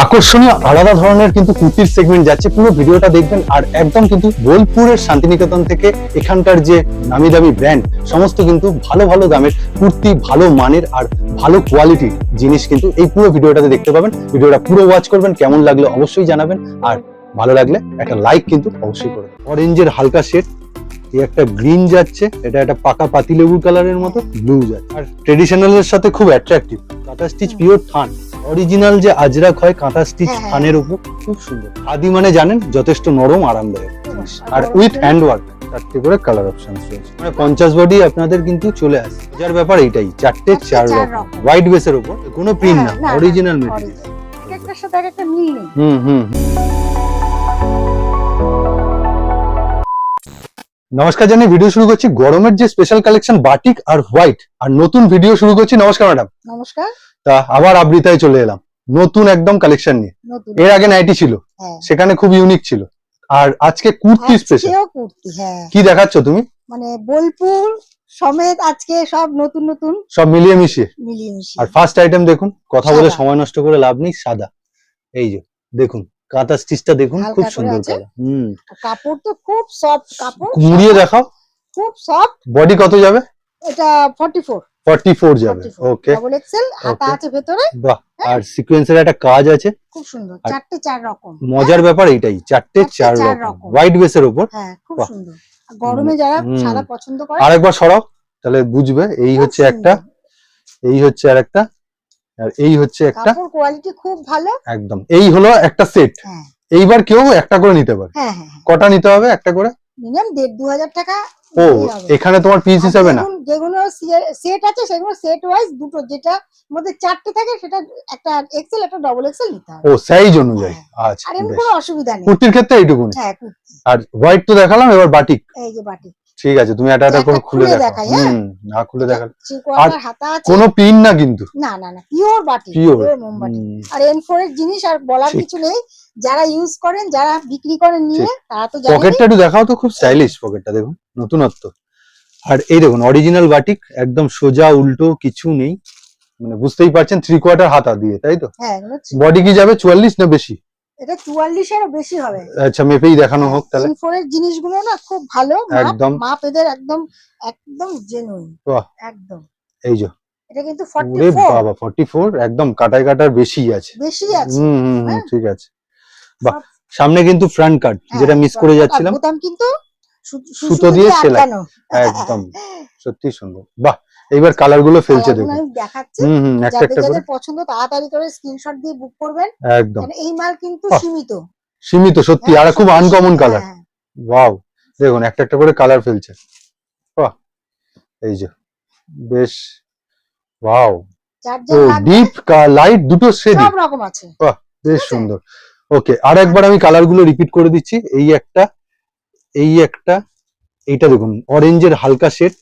আকর্ষণীয় আলাদা ধরনের কিন্তু কুর্তির সেগমেন্ট যাচ্ছে। পুরো ভিডিওটা দেখবেন আর একদম কিন্তু বোলপুরের শান্তিনিকেতন থেকে এখানকার যে নামি দামি ব্র্যান্ড সমস্ত কিন্তু ভালো ভালো দামের কুর্তি, ভালো মানের আর ভালো কোয়ালিটির জিনিস কিন্তু এই পুরো ভিডিওটাতে দেখতে পাবেন। ভিডিওটা পুরো ওয়াচ করবেন, কেমন লাগল অবশ্যই জানাবেন। আর ভালো লাগলে একটা লাইক কিন্তু অবশ্যই করবেন অরেঞ্জের হালকা শেড এই একটা গ্রিন যাচ্ছে, এটা একটা পাকা পাতিলেবুর কালারের মতো ব্লু যাচ্ছে। আর ট্রেডিশনাল এর সাথে খুব অ্যাট্রাকটিভ কাঁথা স্টিচ পিওর থান। অরিজিনাল যে আজরাক হয় কাঁথা স্টিচ হ্যাঁ, হ্যাঁ। উপর খুব সুন্দর। আদি মানে জানেন যথেষ্ট নরম আরামদায়ক। আর উইথ হ্যান্ড ওয়ার্ক চারটে করে কালার অপশন রয়েছে। মানে পঞ্চাশ বডি আপনাদের কিন্তু চলে আসে। যার ব্যাপার এইটাই চারটে চারটে চার রকম। হোয়াইট বেসের উপর কোনো প্রিন্ট না হ্যাঁ, না, না, অরিজিনাল মেটেরিয়াল একটা সাথে একটা মিল নেই। হুম হুম। নমস্কার জানি ভিডিও শুরু করছি। গরমের যে স্পেশাল কালেকশন বাটিক আর হোয়াইট আর নতুন ভিডিও শুরু করছি। নমস্কার ম্যাডাম নমস্কার। তা আবার আবৃতায় চলে এলাম। নতুন একদম কালেকশন নিয়ে। এর আগে নাইটি ছিল। হ্যাঁ। সেখানে খুব ইউনিক ছিল। আর আজকে কুর্তি স্পেশাল হ্যাঁ। কি দেখাচ্ছ তুমি? মানে বোলপুর সমেত আজকে সব নতুন নতুন সব মিলিয়ে মিশিয়ে। মিলিয়ে মিশিয়ে। আর ফার্স্ট আইটেম দেখুন কথা বলে সময় নষ্ট করে লাভ নেই সাদা। এই যে দেখুন। কাঁথা স্টিচটা দেখুন খুব সুন্দর। Colour hmm. কাপড় তো খুব সফট কাপড় মুড়িয়ে দেখাও। খুব সফট বডি কত যাবে? এটা 44 ফর্টি ফোর যাবে ওকে ডাবল এক্সেল হাতা আছে ভেতরে বাহ হ্যাঁ। আর সিকোয়েন্সের একটা কাজ আছে। খুব সুন্দর চারটে চার রকম মজার ব্যাপার এইটাই চারটে চার রকম। হোয়াইট বেসের উপর। হ্যাঁ খুব সুন্দর। গরমে যারা সাদা পছন্দ করে আরেকবার সরাও তাহলে বুঝবে এই হচ্ছে একটা এই হচ্ছে আর একটা আর এই হচ্ছে একটা কাপড় কোয়ালিটি খুব ভালো। একদম। এই হলো একটা সেট হ্যাঁ। এইবার কেউ একটা করে নিতে পারে। হ্যাঁ হ্যাঁ কটা নিতে হবে একটা করে? মিনিমাম দেড় দু হাজার টাকা ও এখানে তোমার পিস হিসাবে না? যেগুলো সেট আছে সেগুলো সেট ওয়াইজ দুটো যেটা মধ্যে চারটে থাকে সেটা একটা এক্সেল একটা ডবল এক্সেল নিতে হবে। ও সাইজ অনুযায়ী। আচ্ছা আর এমনি। কোনো অসুবিধা নেই। কুর্তির ক্ষেত্রে এইটুকুনি। হ্যাঁ আর হোয়াইট তো দেখালাম এবার বাটিক এই যে বাটি ঠিক আছে তুমি একটা একটা করে খুলে দেখো হ্যাঁ? হুম না খুলে দেখাল। কোয়ার্টার হাতা আছে। কোনো পিন না কিন্তু। না না না পিওর বাটি পিওর মোমবাটি। আর এন ফোর এর জিনিস আর বলার কিছু নেই যারা ইউজ করেন যারা বিক্রি করেন নিয়ে তারা তো জানেন পকেটটা একটু দেখাও তো খুব স্টাইলিশ পকেটটা দেখুন নতুনত্ব। আর এই দেখুন অরিজিনাল বাটিক একদম সোজা উল্টো কিছু নেই। মানে বুঝতেই পারছেন থ্রি কোয়ার্টার হাতা দিয়ে তাই তো? হ্যাঁ বডি কি যাবে চুয়াল্লিশ না বেশি? এটা চুয়াল্লিশেরও বেশি হবে। আচ্ছা মেপেই দেখানো হোক তাহলে। এন ফোর এর জিনিসগুলো না খুব ভালো একদম। মাপ এদের একদম একদম জেনুইন বাহ। একদম। এই যে। এটা কিন্তু ফর্টি ওরে ফোর বাবা ফর্টি ফোর একদম কাটায় কাটার বেশি আছে। বেশি আছে। হুম হুম হুম, হ্যাঁ। ঠিক আছে। বাহ সামনে কিন্তু ফ্রন্ট কাট হ্যাঁ, যেটা মিস করে যাচ্ছিলাম। বোতাম কিন্তু সুতো দিয়ে সেলাই। একদম। সত্যি সুন্দর। বাহ এইবার কালারগুলো ফেলছে দেখুন। দেখাচ্ছি। হুম হুম একটা যাদের একটা করে। যাদের পছন্দ তাড়াতাড়ি করে স্ক্রিনশট দিয়ে বুক করবেন। একদম। কারণ এই মাল কিন্তু সীমিত। সীমিত সত্যি। হ্যাঁ, আর খুব আনকমন কালার ওয়াও দেখুন একটা একটা করে কালার ফেলছে। বাহ। এই যে বেশ। ওয়াও ও ডিপ লাইট দুটো শেডি সব রকম আছে। বাহ বেশ সুন্দর। ওকে আর একবার আমি কালারগুলো রিপিট করে দিচ্ছি। এই একটা এই একটা এইটা দেখুন অরেঞ্জের হালকা শেড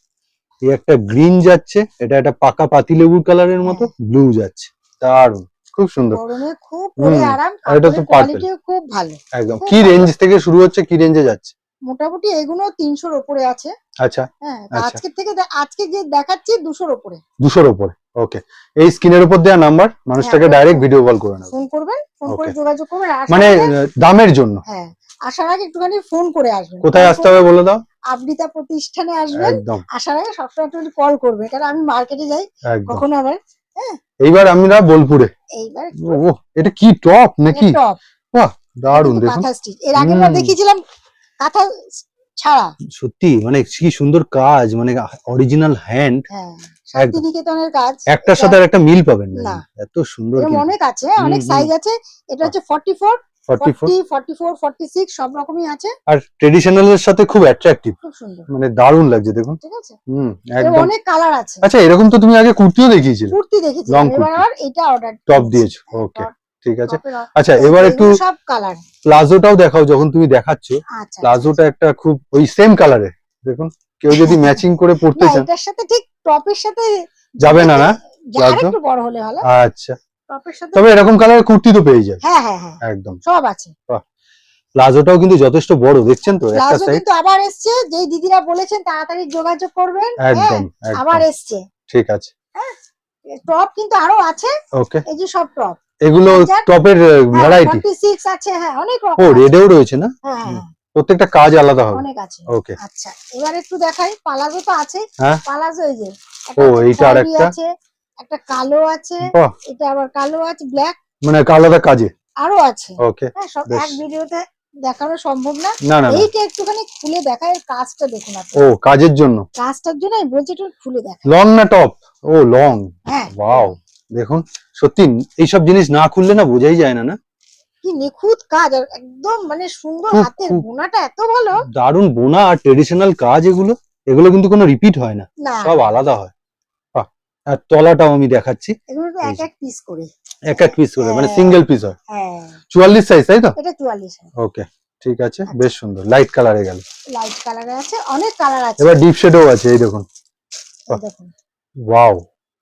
এই একটা গ্রিন যাচ্ছে এটা একটা পাকা পাতিলেবুর কালারের মতো ব্লু যাচ্ছে। দারুণ খুব সুন্দর। গরমে খুব পরে আরাম আর এটা তো খুব ভালো। একদম। কি রেঞ্জ থেকে শুরু হচ্ছে কি রেঞ্জে যাচ্ছে? মোটামুটি এগুলো তিনশোর ওপরে আছে। আচ্ছা। হ্যাঁ আচ্ছা। আজকে থেকে আজকে যে দেখাচ্ছি দুশোর ওপরে। দুশোর উপরে ওকে। এই স্ক্রিনের উপর দেওয়া নাম্বার মানুষটাকে হ্যাঁ, ডাইরেক্ট ভিডিও কল করে নেবে। ফোন করবেন ফোন করে যোগাযোগ করবেন মানে দামের জন্য। হ্যাঁ আসার আগে একটুখানি ফোন করে আসবেন। কোথায় আসতে হবে বলে দাও? আবৃতা প্রতিষ্ঠানে আসবেন আসার আগে সবসময় একটু কল করবে কারণ আমি মার্কেটে যাই কখনো আবার এইবার আমরা বোলপুরে। এইবার ও এটা কি টপ নাকি? টপ দারুণ দেখুন। এর আগে আমরা। দেখিয়েছিলাম কাঁথা ছাড়া। সত্যি মানে কি সুন্দর কাজ মানে অরিজিনাল হ্যান্ড হ্যাঁ শান্তিনিকেতনের কাজ। একটার সাথে আর একটা মিল পাবেন না। এত সুন্দর অনেক আছে অনেক সাইজ আছে এটা হচ্ছে ফর্টি সব রকমই আছে। আর ট্রেডিশনাল এর সাথে খুব অ্যাট্রাকটিভ খুব সুন্দর। মানে দারুণ লাগছে দেখুন। ঠিক আছে? হুম একদম। অনেক কালার আছে। আচ্ছা এরকম তো তুমি আগে কুর্তিও দেখিয়েছিলে। কুর্তি Long এবার। এটা অর্ডার টপ দিয়েছ। ওকে ঠিক আছে। আচ্ছা এবার একটু সব কালার প্লাজোটাও দেখাও যখন তুমি দেখাচ্ছ। আচ্ছা প্লাজোটা একটা খুব ওই সেম কালারে দেখুন কেউ যদি ম্যাচিং করে পড়তে চান। এটার সাথে ঠিক টপের সাথে যাবে না না? প্লাজো? আরেকটু বড় হলে ভালো। আচ্ছা। টপের সাথে তবে এরকম কালারের কুর্তি তো পেয়ে যাবে। হ্যাঁ হ্যাঁ হ্যাঁ একদম। সব আছে। প্লাজোটাও কিন্তু যথেষ্ট বড় দেখছেন তো? একটা সাইড কিন্তু আবার এসছে যেই দিদিরা বলেছেন তাড়াতাড়ি যোগাযোগ করবেন। একদম হ্যাঁ, আবার একদম এসছে। ঠিক আছে। টপ কিন্তু আরও আছে। ওকে এই যে সব টপ এগুলো টপের ভ্যারাইটি আছে হ্যাঁ অনেক রকম ও রেডেও রয়েছে না? হ্যাঁ হ্যাঁ, প্রত্যেকটা কাজ আলাদা হবে। অনেক আছে। ওকে আচ্ছা এবার একটু দেখাই পালাজো তো আছে। হ্যাঁ। পালাজো এই যে ও, এইটা আর খয়েরি একটা? আছে। একটা কালো আছে এটা আবার কালো আছে ব্ল্যাক মানে আলাদা কাজে? আরও আছে। ওকে হ্যাঁ সব এক ভিডিওতে দেখানো সম্ভব না। এইটা একটুখানি খুলে দেখায় এর কাজটা দেখুন আপনি। ও কাজের জন্য? কাজটার জন্য আমি বলছি একটু খুলে দেখা লং না টপ ও লং হ্যাঁ। ওয়াও দেখুন সত্যি এইসব জিনিস না খুললে না বোঝাই যায় না না? কি নিখুঁত কাজ আর একদম মানে সুন্দর হাতের বোনাটা এত ভালো। দারুণ বোনা আর ট্রেডিশনাল কাজ এগুলো এগুলো কিন্তু কোনো রিপিট হয় না। সব আলাদা হয়। আর তলাটাও আমি দেখাচ্ছি। এগুলো তো এক এক পিস করে। এক এক পিস করে মানে হ্যাঁ। সিঙ্গেল পিস হয়। হ্যাঁ। চুয়াল্লিশ সাইজ তাই তো? এটা ওকে ঠিক আছে বেশ সুন্দর লাইট কালারে গেল। লাইট কালারে আছে অনেক কালার আছে। এবার ডিপ শেডও আছে এই দেখুন। দেখুন। ওয়াও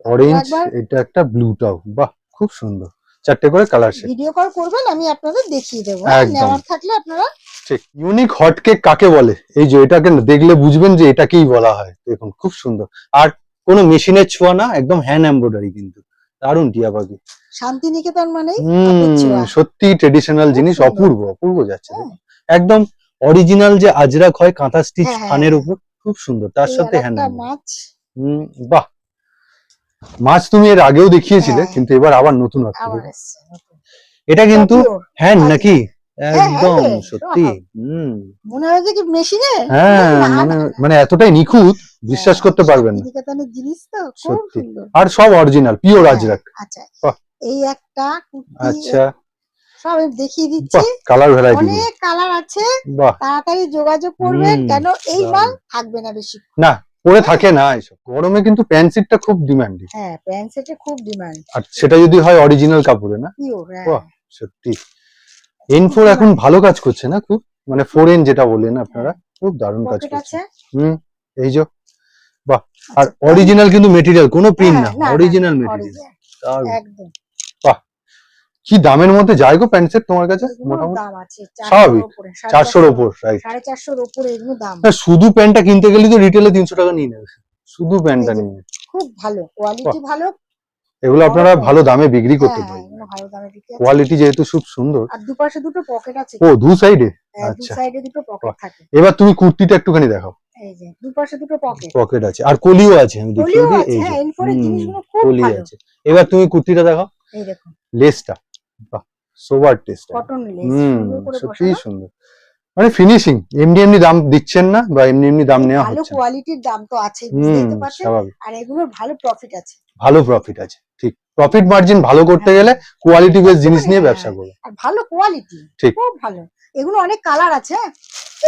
অরেঞ্জ এটা একটা ব্লুটাও বাহ খুব সুন্দর। চারটে করে কালার শেড ভিডিও কল করবেন আমি আপনাদের দেখিয়ে দেবো। একদম। নেওয়ার থাকলে আপনারা ঠিক ইউনিক হট কেক কাকে বলে? এই যে এটাকে দেখলে বুঝবেন যে এটাকেই বলা হয়। দেখুন খুব সুন্দর। আর কোনো মেশিনের ছোঁয়া না একদম হ্যান্ড এমব্রয়ডারি কিন্তু। দারুণ টিয়া পাখি। শান্তিনিকেতন ছোঁয়া। সত্যি ট্রেডিশনাল জিনিস অপূর্ব অপূর্ব যাচ্ছে। হ্যাঁ। একদম অরিজিনাল যে আজরাক হয় কাঁথা স্টিচ হ্যাঁ, হ্যাঁ, ফানের হ্যাঁ। উপর খুব সুন্দর তার সাথে হ্যান্ড মাছ। হুম বাহ। মাছ তুমি এর আগেও দেখিয়েছিলে হ্যাঁ। কিন্তু এবার আবার নতুন নতুন। এটা কিন্তু হ্যান্ড নাকি? হ্যাঁ, একদম সত্যি। মনে হয়েছে কি মেশিনে? হ্যাঁ মানে মানে এতটাই নিখুঁত বিশ্বাস করতে পারবেন না। শান্তিনিকেতনের জিনিস তো খুব সত্যি। সুন্দর। আর সব অরিজিনাল পিওর হ্যাঁ, আজরাক আচ্ছা এই একটা আচ্ছা। সব দেখিয়ে দিচ্ছি। কালার ভ্যারাইটি অনেক কালার আছে। তাড়াতাড়ি যোগাযোগ করবেন কেন এই মাল থাকবে না বেশি। না পরে থাকে না এসব। গরমে কিন্তু প্যান্ট সিটটা খুব ডিমান্ডিং হ্যাঁ প্যান্ট সেটে খুব ডিমান্ড আর সেটা যদি হয় অরিজিনাল কাপড়ে না? পিওর হ্যাঁ। বাহ। সত্যি। এন ফোর এখন ভালো কাজ করছে না খুব? মানে ফোর এন যেটা বললেন আপনারা খুব দারুণ কাজ করছে। হুম এই যে আর আচ্ছা, অরিজিনাল কিন্তু মেটেরিয়াল কোনো প্রিন্ট হ্যাঁ, না অরিজিনাল মেটেরিয়াল একদম। কি দামের মধ্যে যায় গো প্যান্ট সেট তোমার কাছে মোটামুটি? দাম আছে স্বাভাবিক, চারশোর ওপর রাইট সাড়ে চারশোর উপরে এগুলো দাম। শুধু প্যান্টটা কিনতে গেলে তো রিটেলে তিনশো টাকা নিয়ে নেবে। শুধু প্যান্টটা নিয়ে। খুব ভালো কোয়ালিটি ভালো। এগুলো আপনারা ভালো দামে বিক্রি করতে হ্যাঁ আছে। কোয়ালিটি যেহেতু খুব সুন্দর। আর দুপাশে দুটো পকেট আছে। ও দু সাইডে হ্যাঁ, দু আচ্ছা। সাইডে দুটো পকেট থাকে। এবার তুমি কুর্তিটা একটুখানি দেখাও। এই যে দুপাশে দুটো পকেট পকেট আছে। আর কলিও আছে আমি দেখিয়ে দিই এই হ্যাঁ যে জিনিসগুলো খুব কলি ভালো। আছে। এবার তুমি কুর্তিটা দেখাও। এই দেখুন লেসটা। বাহ সোবার টেস্ট কটন লেস। সত্যি সুন্দর মানে ফিনিশিং এমনি এমনি দাম দিচ্ছেন না বা এমনি এমনি দাম নেওয়া ভালো হচ্ছে না। কোয়ালিটির দাম তো আছে হুম বুঝতেই তো পারছেন? আর এগুলোর ভালো প্রফিট আছে। ভালো প্রফিট আছে ঠিক। প্রফিট মার্জিন ভালো করতে গেলে কোয়ালিটি বেস জিনিস নিয়ে হ্যাঁ। ব্যবসা করবে আর ভালো কোয়ালিটি ঠিক। খুব ভালো। এগুলো অনেক কালার আছে।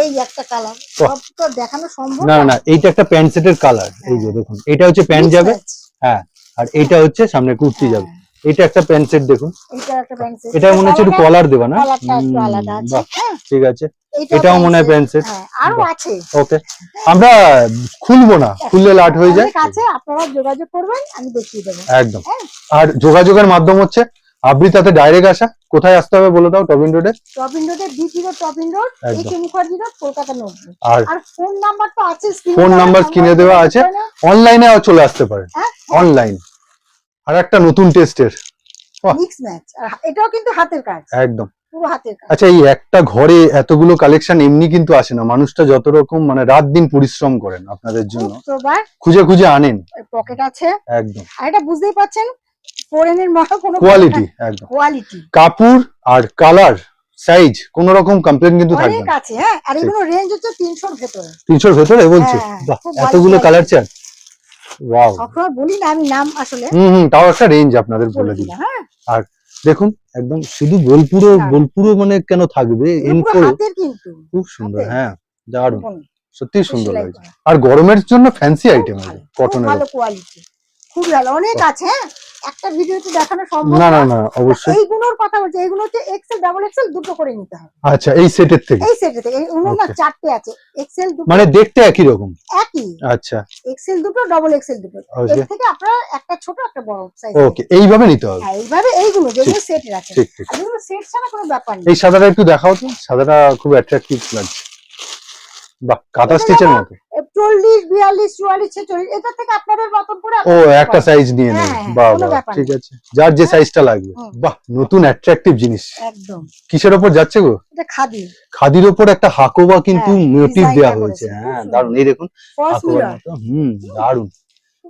এই একটা কালার সব তো দেখানো সম্ভব না না এইটা একটা প্যান্ট সেটের কালার এই যে হ্যাঁ। দেখুন এটা হচ্ছে প্যান্ট যাবে। হ্যাঁ আর এটা হচ্ছে সামনে কুর্তি হ্যাঁ, যাবে। এটা একটা প্যান্ট সেট দেখুন। এইটা একটা প্যান্ট সেট এটা মনে হচ্ছে একটু কলার দেবা না? আলাদা আছে। হ্যাঁ। ঠিক আছে। এটাও মনে হয় প্যান্ট সেট আরও আছে। ওকে। আমরা খুলবো না খুললে লাট হয়ে যায়। আছে আপনারা যোগাযোগ করবেন আমি দেখিয়ে দেবো। একদম। আর যোগাযোগের মাধ্যম হচ্ছে আবৃতাতে ডাইরেক্ট আসা। কোথায় আসতে হবে বলে দাও টবিন রোডে টপিন রোডের বি জিরো টপিন রোড। একে মুখার্জি রোড কলকাতা নব্বই। আর ফোন নাম্বার তো আছে ফোন নাম্বার স্ক্রিনে দেওয়া আছে। অনলাইনে চলে আসতে পারেন হ্যাঁ, অনলাইন আর একটা নতুন টেস্টের মিক্স ম্যাচ এটাও কিন্তু হাতের কাজ। একদম। পুরো হাতের কাজ। আচ্ছা এই একটা ঘরে এতগুলো কালেকশন এমনি কিন্তু আসে না। মানুষটা যত রকম মানে রাত দিন পরিশ্রম করেন আপনাদের জন্য। খুঁজে খুঁজে আনেন। পকেট আছে। একদম। আর এটা বুঝতেই পারছেন ফোরেনের মতো কোনো কোয়ালিটি একদম। কোয়ালিটি কাপড় আর কালার সাইজ কোন রকম কমপ্লেন কিন্তু থাকবে অনেক আছে হ্যাঁ আর এগুলো রেঞ্জ হচ্ছে তিনশোর ভেতরে। তিনশোর ভেতরে বলছে? হ্যাঁ, খুব এতগুলো কালার চার্ট ওয়াও সবসময় বলি না আমি নাম আসলে। হুম হুম তাও একটা রেঞ্জ আপনাদের বলে দিই হ্যাঁ। দেখুন একদম শুধু বোলপুরো হ্যাঁ। বোলপুরো মানে কেন থাকবে? এন এগুলো পুরো ফোর হাতের কিন্তু। খুব সুন্দর হ্যাঁ দারুণ। সত্যি সুন্দর লাগছে। আর গরমের জন্য ফ্যান্সি আইটেম আছে কটনের ভালো কোয়ালিটি খুব ভালো অনেক আছে হ্যাঁ। একটা ভিডিওতে দেখানো সম্ভব না না না অবশ্যই। এইগুলোর কথা বলছি এইগুলো হচ্ছে এক্সেল ডাবল এক্সেল দুটো করে নিতে হবে। আচ্ছা এই সেটের থেকে? এই সেটে থেকে এইগুলো না Okay. চারটে আছে এক্সেল দুটো। মানে দেখতে একই রকম? একই। আচ্ছা। এক্সেল দুটো ডবল এক্সেল দুটো। Okay. এর থেকে আপনারা একটা ছোট একটা বড় সাইজ ওকে এইভাবে নিতে হবে। হ্যাঁ এইভাবে এইগুলো যেগুলো সেট আছে ঠিক ঠিক। সেট ছাড়া কোনো ব্যাপার নেই। এই সাদাটা একটু দেখাও তো সাদাটা খুব অ্যাট্রাকটিভ লাগছে। বাহ কাঁথা স্টিচের মতো। চল্লিশ বিয়াল্লিশ চুয়াল্লিশ ছেচল্লিশ এটা থেকে আপনাদের মতন করে ও একটা সাইজ নিয়ে হ্যাঁ, নেবে হ্যাঁ, বাহ বাহ ঠিক আছে। যার যে হ্যাঁ। সাইজটা লাগবে। বাহ নতুন অ্যাট্রাকটিভ জিনিস। একদম। কিসের ওপর যাচ্ছে গো? এটা খাদি। খাদির ওপর একটা হাকোবা কিন্তু হ্যাঁ, মোটিভ দেওয়া হয়েছে। হ্যাঁ দারুণ। এই দেখুন মতো। হুম খুব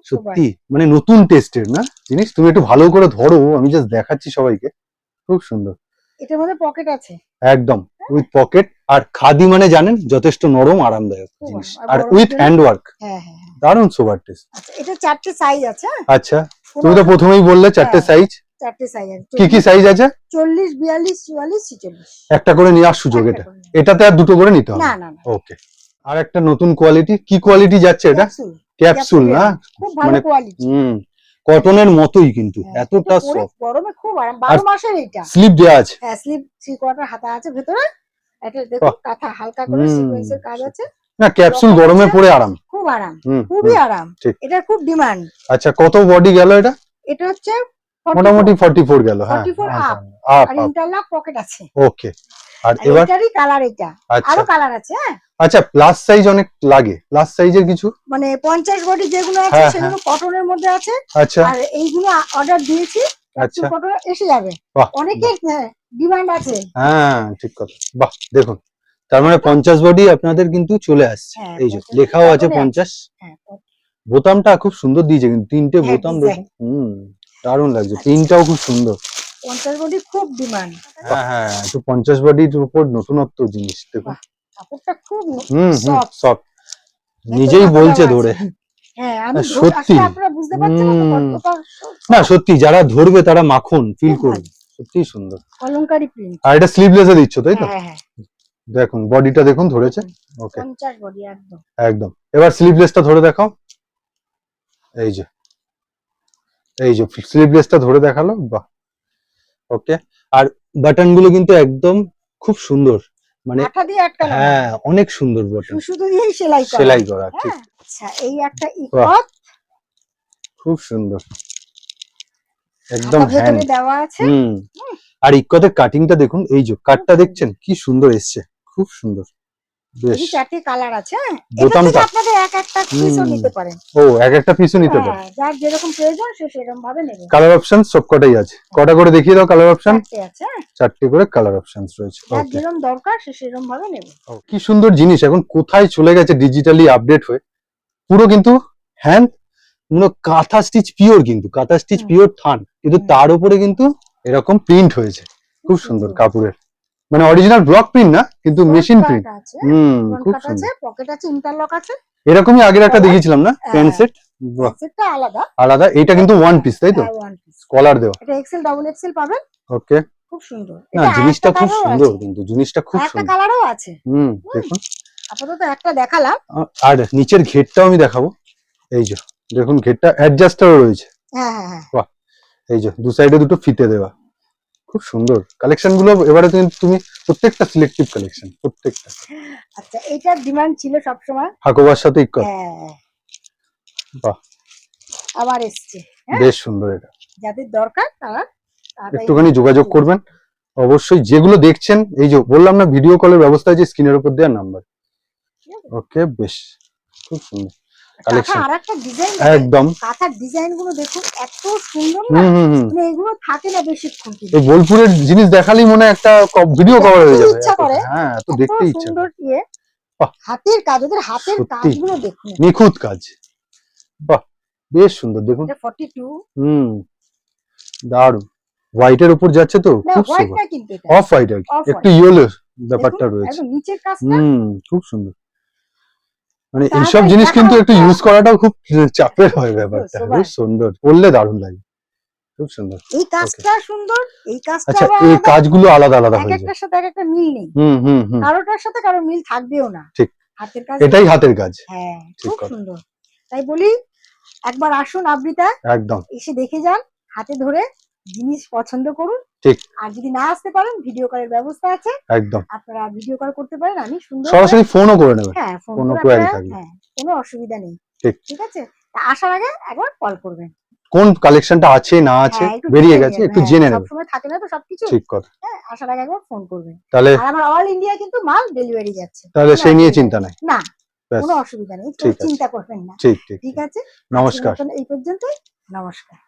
সত্যি মানে নতুন টেস্টের না? জিনিস তুমি একটু ভালো করে ধরো আমি জাস্ট দেখাচ্ছি সবাইকে। খুব সুন্দর। এটার মধ্যে পকেট আছে। একদম। উইথ পকেট আর খাদি মানে জানেন যথেষ্ট নরম আরামদায়ক জিনিস। আর উইথ হ্যান্ড ওয়ার্ক হ্যাঁ হ্যাঁ হ্যাঁ। দারুণ সোবার টেস্ট। আচ্ছা এটা চারটে সাইজ আছে হ্যাঁ? আচ্ছা তুমি তো প্রথমেই বললে চারটে হ্যাঁ। সাইজ চারটে সাইজ আছে। কি কি সাইজ আছে? চল্লিশ বিয়াল্লিশ চুয়াল্লিশ ছিচল্লিশ। একটা করে নেওয়ার সুযোগ এটা। এটাতে আর দুটো করে নিতে হবে? না না না। ওকে আর একটা নতুন কোয়ালিটি কি কোয়ালিটি যাচ্ছে এটা? ক্যাপসুল না? মানে হুম কটনের মতোই কিন্তু এতটা সফট গরমে খুব আরাম। বারো মাসের এটা স্লিপ দেওয়া আছে। হ্যাঁ স্লিপ থ্রি কোয়ার্টার হাতা আছে ভেতরে। এটা বাহ। কাঁথা হালকা করে সিকোয়েন্সের কাজ আছে। না ক্যাপসুল গরমে। পরে আরাম। খুব আরাম খুবই আরাম। এটা খুব ডিমান্ড। আচ্ছা কত বডি গেল এটা? এটা হচ্ছে মোটামুটি ফর্টি ফোর গেল হ্যাঁ। 44 আপ আর ইন্টারলক পকেট আছে। ওকে। আর এবার? এটারই কালার এটা। আচ্ছা। আরও কালার আছে হ্যাঁ। আচ্ছা প্লাস সাইজ অনেক লাগে। প্লাস সাইজের কিছু? মানে পঞ্চাশ বডি যেগুলো আছে হ্যাঁ, সেগুলো কটনের মধ্যে আছে। আচ্ছা। আর এইগুলো অর্ডার দিয়েছি আচ্ছা। কটন এসে যাবে। অনেকের ডিমান্ড আছে। হ্যাঁ ঠিক কথা। বাহ দেখুন তার মানে পঞ্চাশ বডি আপনাদের কিন্তু চলে আসছে। হ্যাঁ, এই যে লেখাও আছে পঞ্চাশ। হ্যাঁ বোতামটা খুব সুন্দর দিয়েছে কিন্তু তিনটে হ্যাঁ, বোতাম হুম দারুণ লাগছে প্রিন্টটাও খুব সুন্দর। পঞ্চাশ বডি খুব ডিমান্ড হ্যাঁ হ্যাঁ একটু পঞ্চাশ বডির উপর নতুনত্ব জিনিস দেখুন। কাপড়টা খুব হুম হুম সফট নিজেই বলছে ধরে। সত্যি। পারছেন না তো সত্যি যারা ধরবে তারা মাখন ফিল করবে সত্যি সুন্দর। অলংকারী প্রিন্ট আর এটা স্লিভলেসে দিচ্ছ তাই তো? হ্যাঁ হ্যাঁ। দেখুন বডিটা দেখুন ধরেছে? ওকে বডি একদম। একদম। এবার স্লিভলেসটা ধরে দেখাও। এই যে। এই যে স্লিভলেসটা ধরে দেখাল বাহ। ওকে আর বাটনগুলো কিন্তু একদম খুব সুন্দর। মানে। হ্যাঁ অনেক সুন্দর বাটন দিয়েই সেলাই করা। সেলাই করা ঠিক। হ্যাঁ আচ্ছা এই একটা ইকত। খুব সুন্দর। একদম হ্যান্ড দেওয়া আছে। হুম। আর ইকতের কাটিংটা দেখুন এই যে কাটটা দেখছেন কি সুন্দর এসছে খুব সুন্দর। বেশ। চারটে কালার আছে হ্যাঁ? বোতামটা আপনাদের এক একটা পিসও নিতে পারেন। ও এক একটা পিসও নিতে হ্যাঁ যার যেরকম প্রয়োজন সে সেরকম ভাবে নেবে। কালার অপশন সব কটাই আছে কটা করে দেখিয়ে দাও কালার অপশন আছে হ্যাঁ। চারটে করে কালার অপশন রয়েছে। যার যেরকম দরকার সে সেরকম ভাবে নেবে কি সুন্দর জিনিস এখন কোথায় চলে গেছে ডিজিটালি আপডেট হয়ে পুরো কিন্তু হ্যান্ড পুরো কাঁথা স্টিচ পিওর কিন্তু কাঁথা স্টিচ পিওর থান কিন্তু তার উপরে কিন্তু এরকম প্রিন্ট হয়েছে। খুব সুন্দর কাপড়ের। মানে অরিজিনাল ব্লক প্রিন্ট না কিন্তু মেশিন প্রিন্ট হুম খুব সুন্দর। পকেট আছে ইন্টারলক আছে। এরকমই আগের একটা। দেখিয়েছিলাম না? হ্যাঁ। প্যান্ট সেট সেটটা আলাদা। আলাদা এটা কিন্তু ওয়ান পিস তাই তো? কলার দেওয়া। এটা এক্সেল ডাবল এক্সেল পাবেন? ওকে খুব সুন্দর। না জিনিসটা খুব সুন্দর কিন্তু জিনিসটা খুব সুন্দর। কালারও আছে। হুম দেখুন। আপাতত একটা দেখালাম। আর নিচের ঘেরটাও আমি দেখাবো। এই যে দেখুন ঘেরটা অ্যাডজাস্টারও রয়েছে। হ্যাঁ হ্যাঁ হ্যাঁ। এই যে দু সাইডে দুটো ফিতে দেওয়া। খুব সুন্দর। কালেকশনগুলো এবারে তুমি তুমি প্রত্যেকটা সিলেক্টিভ কালেকশন প্রত্যেকটা। আচ্ছা এটার ডিমান্ড ছিল সবসময়? হাকোবার সাথে ইকুয়াল হ্যাঁ বাহ। আবার এসছে বেশ সুন্দর এটা। যাদের দরকার তারা একটুখানি যোগাযোগ করবেন। অবশ্যই যেগুলো দেখছেন এই যে বললাম না ভিডিও কলের ব্যবস্থা আছে স্ক্রিনের উপর দেওয়ার নাম্বার ওকে বেশ। খুব সুন্দর। কাঁথা আর একটা ডিজাইন একদম। কাঁথার ডিজাইনগুলো দেখুন এত সুন্দর না? হুম হুম হুম। মানে এগুলো থাকে না বেশিক্ষণ কিন্তু। এই বোলপুরের জিনিস দেখালেই মনে একটা ভিডিও কভার হয়ে যাবে। ইচ্ছা করে। হ্যাঁ এত এত দেখতে ইচ্ছা সুন্দর ইয়ে হাতের কাজ ওদের হাতের কাজগুলো দেখুন। নিখুঁত কাজ। বাহ বেশ সুন্দর দেখুন। টু হুম দারুণ হোয়াইটের উপর যাচ্ছে তো? খুব সুন্দর। অফ হোয়াইট আর একটু ইয়েলো ব্যাপারটা রয়েছে। একদম নিচের কাজটা। হুম খুব সুন্দর। মানে এইসব জিনিস কিন্তু একটু ইউজ করাটাও খুব চাপের হয় ব্যাপারটা। বেশ সুন্দর। পড়লে দারুণ লাগে। খুব সুন্দর। এই কাজটা সুন্দর এই কাজটা আচ্ছা এই কাজগুলো আলাদা আলাদা হয়ে যায়। একটার সাথে এক একটা মিল নেই। হুম হুম হুম। কারোটার সাথে কারও মিল থাকবেও না। ঠিক। হাতের কাজ এটাই হাতের কাজ। হ্যাঁ খুব সুন্দর। তাই বলি একবার আসুন আবৃতা। একদম। এসে দেখে যান হাতে ধরে জিনিস পছন্দ করুন। ঠিক। আর যদি না আসতে পারেন ভিডিও কলের ব্যবস্থা আছে। একদম। আপনারা ভিডিও কল করতে পারেন আমি সুন্দর সরাসরি ফোনও করে নেবে হ্যাঁ ফোন কোনো করে। হ্যাঁ কোনো অসুবিধা নেই। ঠিক। ঠিক আছে? আসার আগে একবার কল করবেন। কোন কালেকশনটা আছে না আছে হ্যাঁ, বেরিয়ে গেছে একটু হ্যাঁ, জেনে নেবেন। সবসময় থাকে না তো সবকিছু? ঠিক কথা। হ্যাঁ আসার আগে একবার ফোন করবেন। তাহলে আর আমার অল ইন্ডিয়া কিন্তু মাল ডেলিভারি যাচ্ছে। তাহলে সেই নিয়ে চিন্তা নাই। না কোনো অসুবিধা নেই। চিন্তা করবেন না। ঠিক ঠিক ঠিক আছে? নমস্কার। এই পর্যন্তই। নমস্কার।